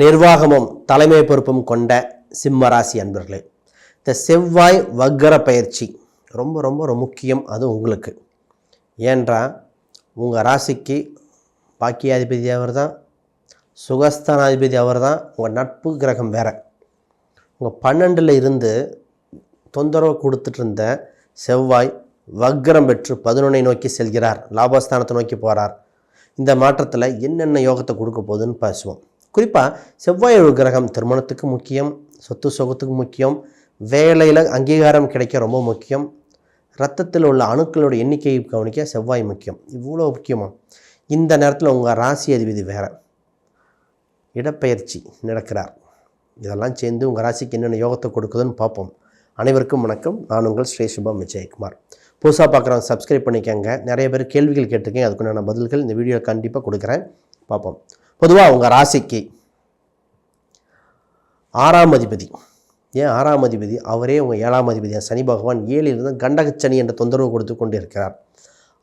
நிர்வாகமும் தலைமை பொறுப்பும் கொண்ட சிம்ம ராசி அன்பர்களே இந்த செவ்வாய் வக்கர பயிற்சி ரொம்ப ரொம்ப ரொம்ப முக்கியம் அது உங்களுக்கு. ஏன்றா உங்கள் ராசிக்கு பாக்கியாதிபதி அவர் தான் சுகஸ்தானாதிபதி அவர் தான் உங்கள் நட்பு கிரகம் வேற. உங்கள் பன்னெண்டில் இருந்து தொந்தரவு கொடுத்துட்டு இருந்த செவ்வாய் வக்ரம் பெற்று பதினொன்னை நோக்கி செல்கிறார் லாபஸ்தானத்தை நோக்கி போகிறார் இந்த மாற்றத்தில் என்னென்ன யோகத்தை கொடுக்க போகுதுன்னு பேசுவோம். குறிப்பாக செவ்வாய் கிரகம் திருமணத்துக்கு முக்கியம் சொத்து சுகத்துக்கு முக்கியம் வேலையில் அங்கீகாரம் கிடைக்க ரொம்ப முக்கியம். ரத்தத்தில் உள்ள அணுக்களோட எண்ணிக்கையை கவனிக்க செவ்வாய் முக்கியம். இவ்வளோ முக்கியமாக இந்த நேரத்தில் உங்கள் ராசி அதிபதி வேறு. இடப்பெயர்ச்சி நடக்கிறார். இதெல்லாம் சேர்ந்து உங்கள் ராசிக்கு என்னென்ன யோகத்தை கொடுக்குதுன்னு பார்ப்போம். அனைவருக்கும் வணக்கம். நான் உங்கள் ஸ்ரீ சுபம் விஜயகுமார். புதுசாக பார்க்குறவங்க சப்ஸ்கிரைப் பண்ணிக்கோங்க. நிறைய பேர் கேள்விகள் கேட்டிருக்கேன் அதுக்குண்டான பதில்கள் இந்த வீடியோ கண்டிப்பாக கொடுக்குறேன். பார்ப்போம். பொதுவாக உங்கள் ராசிக்கு ஆறாம் அதிபதி. ஏன் ஆறாம் அதிபதி? அவரே உங்கள் ஏழாம் அதிபதி சனி பகவான் ஏழிலிருந்து கண்டகச்சனி என்ற தொந்தரவு கொடுத்து கொண்டிருக்கிறார்.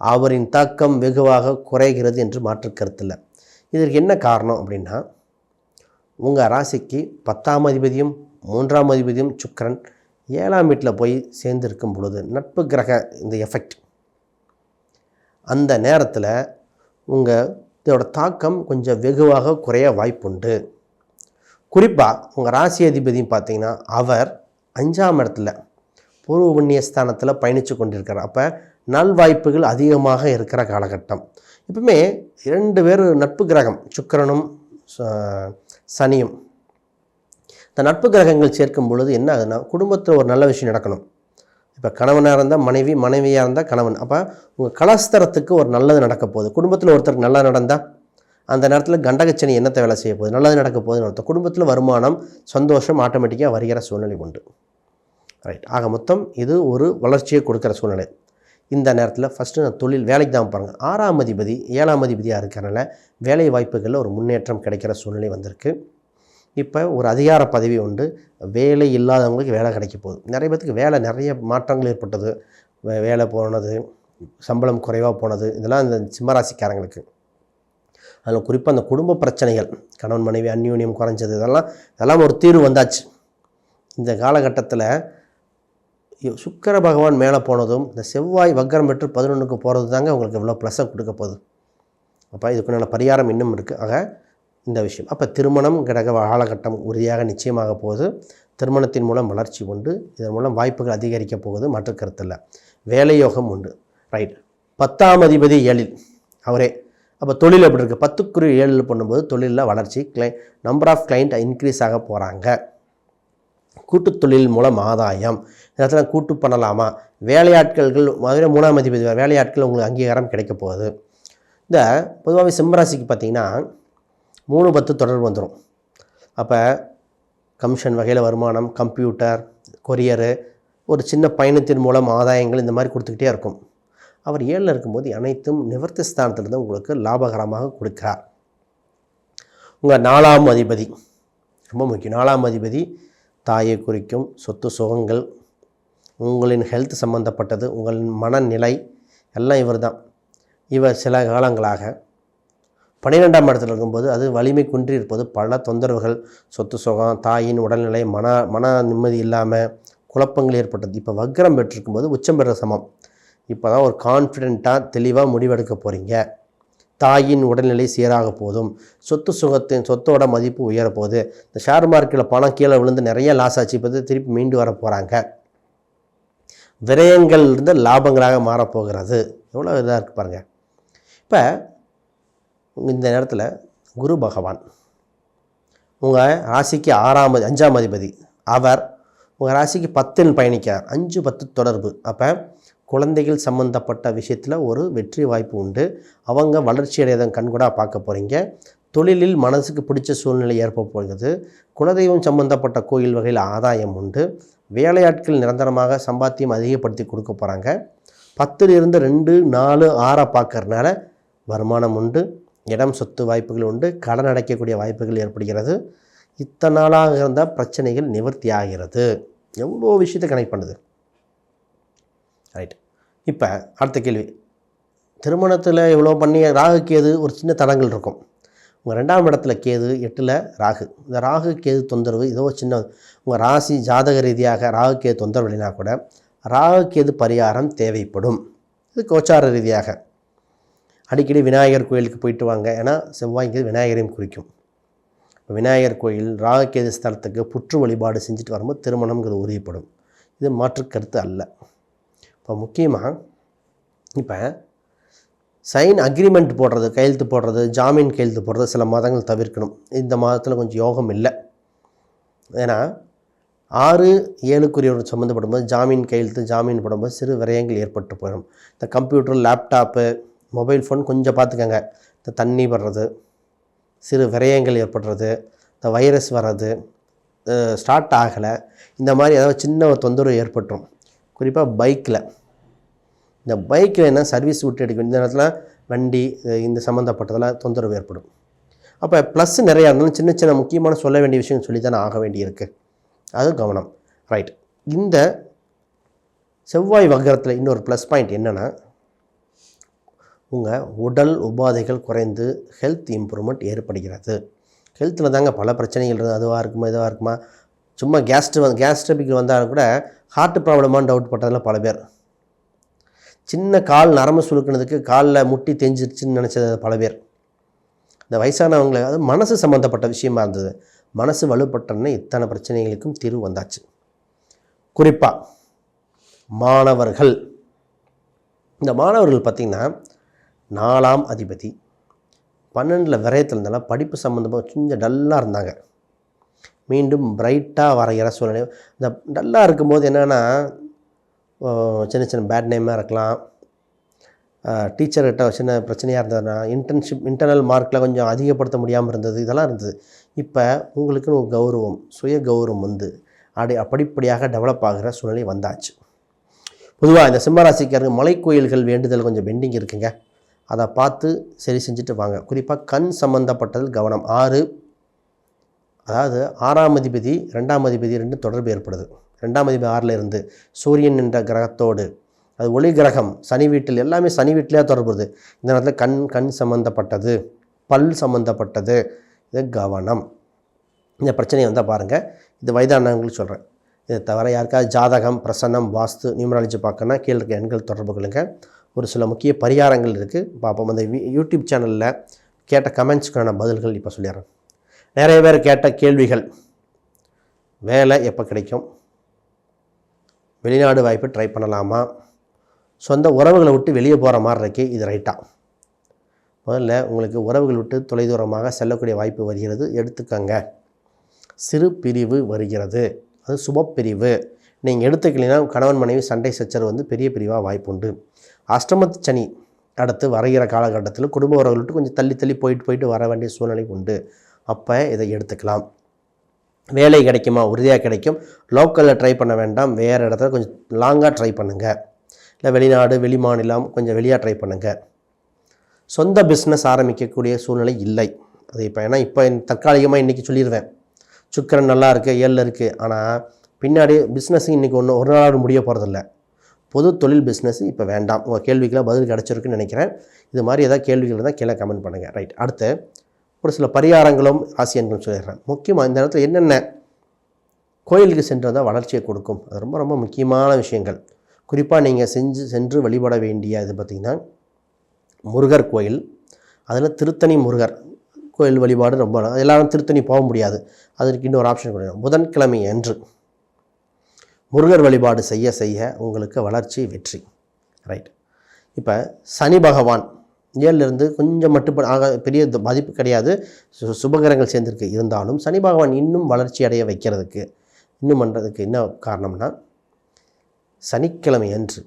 அவரின் தாக்கம் வெகுவாக குறைகிறது என்று மாற்று கருத்தில் இதற்கு என்ன காரணம் அப்படின்னா உங்கள் ராசிக்கு பத்தாம் அதிபதியும் மூன்றாம் அதிபதியும் சுக்கரன் ஏழாம் வீட்டில் போய் சேர்ந்திருக்கும் பொழுது நட்பு கிரக இந்த எஃபெக்ட் அந்த நேரத்தில் உங்கள் இதோட தாக்கம் கொஞ்சம் வெகுவாக குறைய வாய்ப்புண்டு. குறிப்பாக உங்கள் ராசி அதிபதியும் பார்த்தீங்கன்னா அவர் அஞ்சாம் இடத்துல பூர்வ புண்ணிய ஸ்தானத்தில் பயணித்து கொண்டிருக்கிறார் அப்போ நல்வாய்ப்புகள் அதிகமாக இருக்கிற காலகட்டம். எப்பவுமே இரண்டு பேர் நட்பு கிரகம் சுக்கிரனும் ச- சனியும். இந்த நட்பு கிரகங்கள் சேர்க்கும் பொழுது என்ன ஆகுதுன்னா குடும்பத்தில் ஒரு நல்ல விஷயம் நடக்கணும். இப்போ கணவனாக இருந்தால் மனைவி மனைவியாக இருந்தால் கணவன். அப்போ உங்கள் கலாஸ்தரத்துக்கு ஒரு நல்லது நடக்க போகுது. குடும்பத்தில் ஒருத்தருக்கு நல்லா நடந்தால் அந்த நேரத்தில் கண்டகச்சனி என்னத்தை வேலை செய்ய போகுது? நல்லது நடக்க போகுதுன்னு அர்த்தம். குடும்பத்தில் வருமானம் சந்தோஷம் ஆட்டோமேட்டிக்காக வருகிற சூழ்நிலை உண்டு. ரைட் ஆக மொத்தம் இது ஒரு வளர்ச்சியை கொடுக்குற சூழ்நிலை. இந்த நேரத்தில் ஃபஸ்ட்டு நான் தொழில் வேலைக்கு தான் பாருங்கள் ஆறாம் அதிபதி ஏழாம் அதிபதியாக இருக்கிறனால வேலை வாய்ப்புகளில் ஒரு முன்னேற்றம் கிடைக்கிற சூழ்நிலை வந்திருக்கு. இப்போ ஒரு அதிகார பதவி உண்டு. வேலை இல்லாதவங்களுக்கு வேலை கிடைக்க போகுது. நிறைய பேத்துக்கு வேலை நிறைய மாற்றங்கள் ஏற்பட்டது. வே- வேலை போனது சம்பளம் குறைவாக போனது இதெல்லாம் இந்த சிம்மராசிக்காரங்களுக்கு. அதில் குறிப்பாக அந்த குடும்ப பிரச்சனைகள் கணவன் மனைவி அந்யூன்யம் குறைஞ்சது இதெல்லாம் இதெல்லாம் ஒரு தீர்வு வந்தாச்சு. இந்த காலகட்டத்தில் சுக்கர பகவான் மேலே போனதும் இந்த செவ்வாய் வக்கரம் பெற்று பதினொன்றுக்கு போகிறது தாங்க உங்களுக்கு இவ்வளோ ப்ளஸ்ஸை கொடுக்க போகுது. அப்போ இதுக்குண்டான பரிகாரம் இன்னும் இருக்குது ஆக இந்த விஷயம். அப்போ திருமணம் கிடக காலகட்டம் உறுதியாக நிச்சயமாக போகுது. திருமணத்தின் மூலம் வளர்ச்சி உண்டு. இதன் மூலம் வாய்ப்புகள் அதிகரிக்கப் போகுது. மாற்று கருத்தில் வேலையோகம் உண்டு. ரைட் பத்தாம் அதிபதி ஏழில் அவரே. அப்போ தொழில் எப்படி இருக்குது பத்துக்குரு ஏழில் பண்ணும்போது தொழிலில் வளர்ச்சி கிளை நம்பர் ஆஃப் கிளைண்ட் இன்க்ரீஸ் ஆக போகிறாங்க கூட்டுத் தொழில் மூலம் ஆதாயம். இந்த இடத்துல கூட்டு பண்ணலாமா? வேலையாட்கள்கள் முதல்ல மூணாம் அதிபதி வேலையாட்கள் உங்களுக்கு அங்கீகாரம் கிடைக்க போகுது. இந்த பொதுவாகவே சிம்மராசிக்கு பார்த்தீங்கன்னா மூணு பத்து தொடர்பு வந்துடும் அப்போ கமிஷன் வகையில் வருமானம் கம்ப்யூட்டர் கொரியரு ஒரு சின்ன பயணத்தின் மூலம் ஆதாயங்கள் இந்த மாதிரி கொடுத்துக்கிட்டே இருக்கும். அவர் ஏழில் இருக்கும்போது அனைத்தும் நிவர்த்தி ஸ்தானத்திலிருந்து உங்களுக்கு லாபகரமாக கொடுக்கிறார். உங்கள் நாலாம் அதிபதி ரொம்ப முக்கியம். நாலாம் அதிபதி தாயை குறிக்கும் சொத்து சுகங்கள் உங்களின் ஹெல்த் சம்மந்தப்பட்டது உங்களின் மனநிலை எல்லாம் இவர் தான் இவர் சில காலங்களாக பன்னிரெண்டாம் இடத்துல இருக்கும்போது அது வலிமை குன்றி இருப்பது. பல தொந்தரவுகள் சொத்து சுகம் தாயின் உடல்நிலை மன மன நிம்மதி இல்லாமல் குழப்பங்கள் ஏற்பட்டது. இப்போ வக்ரம் பெற்றிருக்கும்போது உச்சம் பெற சமம். இப்போ தான் ஒரு கான்ஃபிடெண்ட்டாக தெளிவாக முடிவெடுக்க போகிறீங்க தாயின் உடல்நிலை சீராக போதும். சொத்து சுகத்தின் சொத்தோட மதிப்பு உயரப்போகுது இந்த ஷேர் மார்க்கெட்டில் பணம் கீழே விழுந்து நிறைய லாஸ் ஆச்சு. இப்போ திருப்பி மீண்டு வர போகிறாங்க விரயங்கள் இருந்து லாபங்களாக மாறப்போகிறது எவ்வளோ இதாக இருக்குது பாருங்கள் இப்போ இந்த நேரத்தில் குரு பகவான் உங்கள் ராசிக்கு ஆறாம் அஞ்சாம் அதிபதி அவர் உங்கள் ராசிக்கு பத்தில் பயணிக்கிறார். அஞ்சு பத்து தொடர்பு. அப்போ குழந்தைகள் சம்மந்தப்பட்ட விஷயத்தில் ஒரு வெற்றி வாய்ப்பு உண்டு. அவங்க வளர்ச்சி அடையதன் கண்கூடாக பார்க்க போகிறீங்க தொழிலில் மனசுக்கு பிடிச்ச சூழ்நிலை ஏற்பட போகிறது. குலதெய்வம் சம்பந்தப்பட்ட கோயில் வகையில் ஆதாயம் உண்டு. வேலையாட்கள் நிரந்தரமாக சம்பாத்தியம் அதிகப்படுத்தி கொடுக்க போகிறாங்க பத்தில் இருந்து ரெண்டு நாலு ஆறை பார்க்கறனால வருமானம் உண்டு. இடம் சொத்து வாய்ப்புகள் உண்டு கடன் அடைக்கக்கூடிய வாய்ப்புகள் ஏற்படுகிறது. இத்தனை நாளாக இருந்தால் பிரச்சனைகள் நிவர்த்தி ஆகிறது எவ்வளோ விஷயத்தை கனெக்ட் பண்ணுது? ரைட் இப்போ அடுத்த கேள்வி. திருமணத்தில் இவ்வளோ பண்ணி ராகு கேது ஒரு சின்ன தடங்கள் இருக்கும். உங்கள் ரெண்டாம் இடத்துல கேது எட்டில் ராகு. இந்த ராகு கேது தொந்தரவு ஏதோ சின்ன உங்கள் ராசி ஜாதக ரீதியாக ராகு கேது தொந்தரவு இல்லைனா கூட ராகு கேது பரிகாரம் தேவைப்படும். இது கோச்சார ரீதியாக. அடிக்கடி விநாயகர் கோயிலுக்கு போயிட்டு வாங்க. ஏன்னா செவ்வாய்க்கு விநாயகரையும் குறிக்கும். விநாயகர் கோயில் ராகக்கேது ஸ்தலத்துக்கு புற்று வழிபாடு செஞ்சுட்டு வரும்போது திருமணங்கிறது உறுதிப்படும். இது மாற்று கருத்து அல்ல. இப்போ முக்கியமாக இப்போ சைன் அக்ரிமெண்ட் போடுறது கையெழுத்து போடுறது ஜாமீன் கையெழுத்து போடுறது சில மதங்கள் தவிர்க்கணும். இந்த மாதத்தில் கொஞ்சம் யோகம் இல்லை. ஏன்னா ஆறு ஏழுக்குரியவர் சம்மந்தப்படும்போது ஜாமீன் கையெழுத்து ஜாமீன் போடும்போது சிறு விரயங்கள் ஏற்பட்டு போயிடும். இந்த கம்ப்யூட்டர் லேப்டாப்பு மொபைல் ஃபோன் கொஞ்சம் பார்த்துக்கங்க. இந்த தண்ணி வர்றது சிறு விரயங்கள் ஏற்படுறது இந்த வைரஸ் வர்றது ஸ்டார்ட் ஆகலை. இந்த மாதிரி ஏதாவது சின்ன ஒரு தொந்தரவு ஏற்பட்டுரும். குறிப்பாக பைக்கில் இந்த பைக்கில் என்ன சர்வீஸ் விட்டு எடுக்கும் இந்த நேரத்தில் வண்டி இந்த சம்மந்தப்பட்டதெல்லாம் தொந்தரவு ஏற்படும். அப்போ ப்ளஸ் நிறையா இருந்தாலும் சின்ன சின்ன முக்கியமான சொல்ல வேண்டிய விஷயம் சொல்லி தானே ஆக வேண்டியிருக்கு. அது கவனம். ரைட் இந்த செவ்வாய் வகரத்தில் இன்னொரு ப்ளஸ் பாயிண்ட் என்னென்னா உங்கள் உடல் உபாதைகள் குறைந்து ஹெல்த் இம்ப்ரூவ்மெண்ட் ஏற்படுகிறது. ஹெல்த்தில் தாங்க பல பிரச்சனைகள் இருக்குது அதுவாக இருக்குமா இதுவாக இருக்குமா? சும்மா கேஸ்ட்ரு வந்து கேஸ்ட்ரபிக் வந்தாலும் கூட ஹார்ட் ப்ராப்ளமானு டவுட் பட்டதில் பல பேர். சின்ன கால் நரம்பு சுழுக்கினதுக்கு காலில் முட்டி தெஞ்சிருச்சுன்னு நினச்சது பல பேர். இந்த வயசானவங்களை அது மனசு சம்மந்தப்பட்ட விஷயமா இருந்தது. மனசு வலுப்பட்டோன்னே இத்தனை பிரச்சனைகளுக்கும் தீர்வு வந்தாச்சு. குறிப்பாக மாணவர்கள். இந்த மாணவர்கள் பார்த்திங்கன்னா நாலாம் அதிபதி. பன்னெண்டில் விரயத்தில் இருந்தாலும் படிப்பு சம்மந்தமாக கொஞ்சம் டல்லாக இருந்தாங்க. மீண்டும் பிரைட்டாக வரைகிற சூழ்நிலை. இந்த டல்லாக இருக்கும்போது என்னென்னா சின்ன சின்ன பேட் நேமாக இருக்கலாம். டீச்சர்கிட்ட சின்ன பிரச்சனையாக இருந்ததுன்னா இன்டர்ன்ஷிப் இன்டர்னல் மார்க்கில் கொஞ்சம் அதிகப்படுத்த முடியாமல் இருந்தது இதெல்லாம் இருந்தது. இப்போ உங்களுக்குன்னு ஒரு கௌரவம் சுய கௌரவம் வந்து அப்படி அப்படிப்படியாக டெவலப் ஆகிற சூழ்நிலை வந்தாச்சு. பொதுவாக இந்த சிம்மராசிக்காரங்க மலை கோயில்கள் வேண்டுதல் கொஞ்சம் பெண்டிங் இருக்குங்க. அதை பார்த்து சரி செஞ்சுட்டு வாங்க. குறிப்பாக கண் சம்மந்தப்பட்டது கவனம். ஆறு அதாவது ஆறாம் அதிபதி ரெண்டாம் அதிபதி ரெண்டு தொடர்பு ஏற்படுது. ரெண்டாம் அதிபதி ஆறில் இருந்து சூரியன் என்ற கிரகத்தோடு அது ஒளி கிரகம் சனி வீட்டில் எல்லாமே சனி வீட்டிலே தொடர்புது இந்த நேரத்தில் கண் கண் சம்மந்தப்பட்டது பல் சம்மந்தப்பட்டது இது கவனம். இந்த பிரச்சனையை வந்தால் பாருங்கள் இது வயதானவங்களுக்கு சொல்கிறேன் இதை தவிர யாருக்காவது ஜாதகம் பிரசன்னம் வாஸ்து நியூமராலஜி பார்க்கணுன்னா கீழே இருக்க எண்கள் தொடர்பு கொள்ளுங்கள் ஒரு சில முக்கிய பரிகாரங்கள் இருக்குது பார்ப்போம். அந்த யூடியூப் சேனலில் கேட்ட கமெண்ட்ஸ்க்கான பதில்கள் இப்போ சொல்லிடுறேன். நிறைய பேர் கேட்ட கேள்விகள் வேலை எப்போ கிடைக்கும்? வெளிநாடு வாய்ப்பு ட்ரை பண்ணலாமா? சொந்த உறவுகளை விட்டு வெளியே போகிற மாதிரி இருக்கு இது ரைட்டா முதல்ல உங்களுக்கு உறவுகள் விட்டு தொலைதூரமாக செல்லக்கூடிய வாய்ப்பு வருகிறது. எடுத்துக்கங்க. சிறு பிரிவு வருகிறது. அது சுபப்பிரிவு நீங்கள் எடுத்துக்கலைன்னா கணவன் மனைவி சண்டை சச்சரவு வந்து பெரிய பிரிவாக வாய்ப்பு உண்டு. அஷ்டமத்து சனி அடுத்து வரைகிற காலகட்டத்தில் குடும்ப உறவுகள்ட்டு கொஞ்சம் தள்ளி தள்ளி போயிட்டு போயிட்டு வர வேண்டிய சூழ்நிலை உண்டு. அப்போ இதை எடுத்துக்கலாம். வேலை கிடைக்குமா? உறுதியாக கிடைக்கும். லோக்கலில் ட்ரை பண்ண வேண்டாம். வேறு இடத்துல கொஞ்சம் லாங்காக ட்ரை பண்ணுங்கள் இல்லை வெளிநாடு வெளி மாநிலம் கொஞ்சம் வெளியாக ட்ரை பண்ணுங்கள் சொந்த பிஸ்னஸ் ஆரம்பிக்கக்கூடிய சூழ்நிலை இல்லை. அது இப்போ ஏன்னா இப்போ தற்காலிகமாக இன்றைக்கி சொல்லிடுவேன் சுக்கரன் நல்லா இருக்குது ஏழில் இருக்குது ஆனால் பின்னாடி பிஸ்னஸ் இன்றைக்கி ஒன்று ஒரு நாள் முடிய போகிறதில்ல பொது தொழில் பிஸ்னஸ் இப்போ வேண்டாம். உங்கள் கேள்விக்கெல்லாம் பதில் கிடச்சிருக்குன்னு நினைக்கிறேன். இது மாதிரி ஏதாவது கேள்விகள் இருந்தால் கீழே கமெண்ட் பண்ணுங்கள் ரைட் அடுத்து ஒரு சில பரிகாரங்களும் ஆசியன்களும் சொல்லிடுறேன் முக்கியமாக இந்த இடத்துல என்னென்ன கோயிலுக்கு சென்று வந்தால் வளர்ச்சியை கொடுக்கும். அது ரொம்ப ரொம்ப முக்கியமான விஷயங்கள். குறிப்பாக நீங்கள் செஞ்சு சென்று வழிபட வேண்டிய இது பார்த்திங்கன்னா முருகர் கோயில். அதில் திருத்தணி முருகர் கோயில் வழிபாடு ரொம்ப எல்லாரும் திருத்தணி போக முடியாது. அதற்கு இன்னொரு ஆப்ஷன் கொடுக்கணும் புதன்கிழமை அன்று. முருகர் வழிபாடு செய்ய செய்ய உங்களுக்கு வளர்ச்சி வெற்றி. ரைட் இப்போ சனி பகவான் ஏழுலேருந்து கொஞ்சம் மட்டுப்பட ஆக பெரிய மதிப்பு பாதிப்பு கிடையாது. சு- சுபகிரகங்கள் சேர்ந்திருக்கு. இருந்தாலும் சனி பகவான் இன்னும் வளர்ச்சி அடைய வைக்கிறதுக்கு இன்னும் பண்ணுறதுக்கு என்ன காரணம்னா சனிக்கிழமை அன்று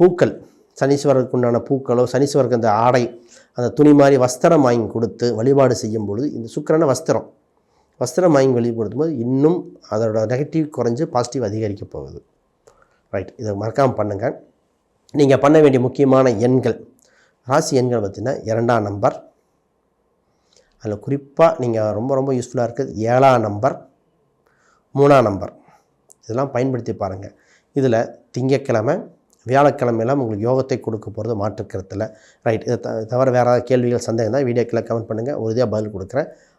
பூக்கள் சனீஸ்வரருக்கு உண்டான பூக்களோ சனீஸ்வரருக்கு அந்த ஆடை அந்த துணி மாதிரி வஸ்திரம் வாங்கி கொடுத்து வழிபாடு செய்யும் பொழுது இந்த சுக்கிரன வஸ்திரம் வஸ்திரம் வாங்கி வெளிப்படுத்தும் போது இன்னும் அதோட நெகட்டிவ் குறைஞ்சு பாசிட்டிவ் அதிகரிக்க போகுது. ரைட் இதை மறக்காமல் பண்ணுங்கள் நீங்கள் பண்ண வேண்டிய முக்கியமான எண்கள். ராசி எண்கள் பார்த்தீங்கன்னா இரண்டாம் நம்பர் அதில் குறிப்பாக நீங்கள் ரொம்ப ரொம்ப யூஸ்ஃபுல்லாக இருக்குது ஏழாம் நம்பர் மூணாம் நம்பர் இதெல்லாம் பயன்படுத்தி பாருங்கள் இதில் திங்கட்கிழமை வியாழக்கிழமையெல்லாம் உங்களுக்கு யோகத்தை கொடுக்க போகிறது மாற்றுக்கிறதுல ரைட் இதை த- தவிர வேறு கேள்விகள் சந்தேகம் தான் வீடியோக்கில் கமெண்ட் பண்ணுங்கள் உறுதியாக பதில் கொடுக்குறேன்.